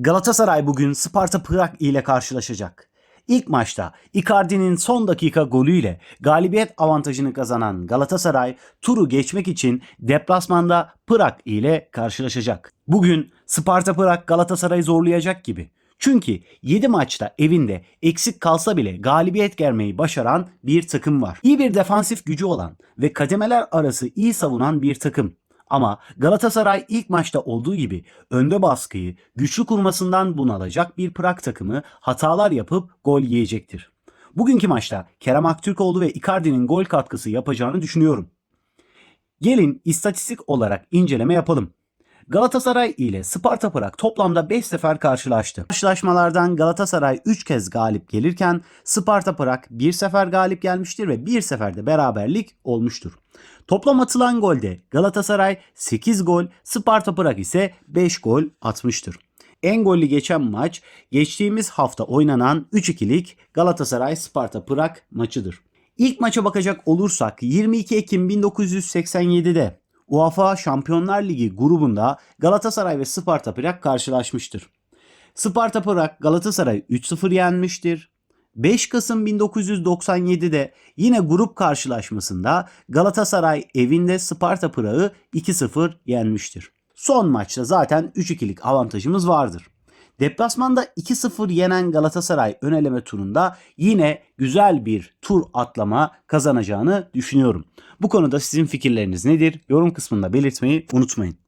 Galatasaray bugün Sparta Prag ile karşılaşacak. İlk maçta Icardi'nin son dakika golüyle galibiyet avantajını kazanan Galatasaray turu geçmek için deplasmanda Prag ile karşılaşacak. Bugün Sparta Prag Galatasaray'ı zorlayacak gibi. Çünkü 7 maçta evinde eksik kalsa bile galibiyet gelmeyi başaran bir takım var. İyi bir defansif gücü olan ve kademeler arası iyi savunan bir takım. Ama Galatasaray ilk maçta olduğu gibi önde baskıyı güçlü kurmasından bunalacak bir Prag takımı hatalar yapıp gol yiyecektir. Bugünkü maçta Kerem Aktürkoğlu ve Icardi'nin gol katkısı yapacağını düşünüyorum. Gelin istatistik olarak inceleme yapalım. Galatasaray ile Sparta Prag toplamda 5 sefer karşılaştı. Karşılaşmalardan Galatasaray 3 kez galip gelirken Sparta Prag 1 sefer galip gelmiştir ve 1 seferde beraberlik olmuştur. Toplam atılan golde Galatasaray 8 gol, Sparta Prag ise 5 gol atmıştır. En gollü geçen maç geçtiğimiz hafta oynanan 3-2'lik Galatasaray Sparta Prag maçıdır. İlk maça bakacak olursak 22 Ekim 1987'de UEFA Şampiyonlar Ligi grubunda Galatasaray ve Sparta Prag karşılaşmıştır. Sparta Prag Galatasaray 3-0 yenmiştir. 5 Kasım 1997'de yine grup karşılaşmasında Galatasaray evinde Sparta Prag'ı 2-0 yenmiştir. Son maçta zaten 3-2'lik avantajımız vardır. Deplasmanda 2-0 yenen Galatasaray ön eleme turunda yine güzel bir tur atlama kazanacağını düşünüyorum. Bu konuda sizin fikirleriniz nedir? Yorum kısmında belirtmeyi unutmayın.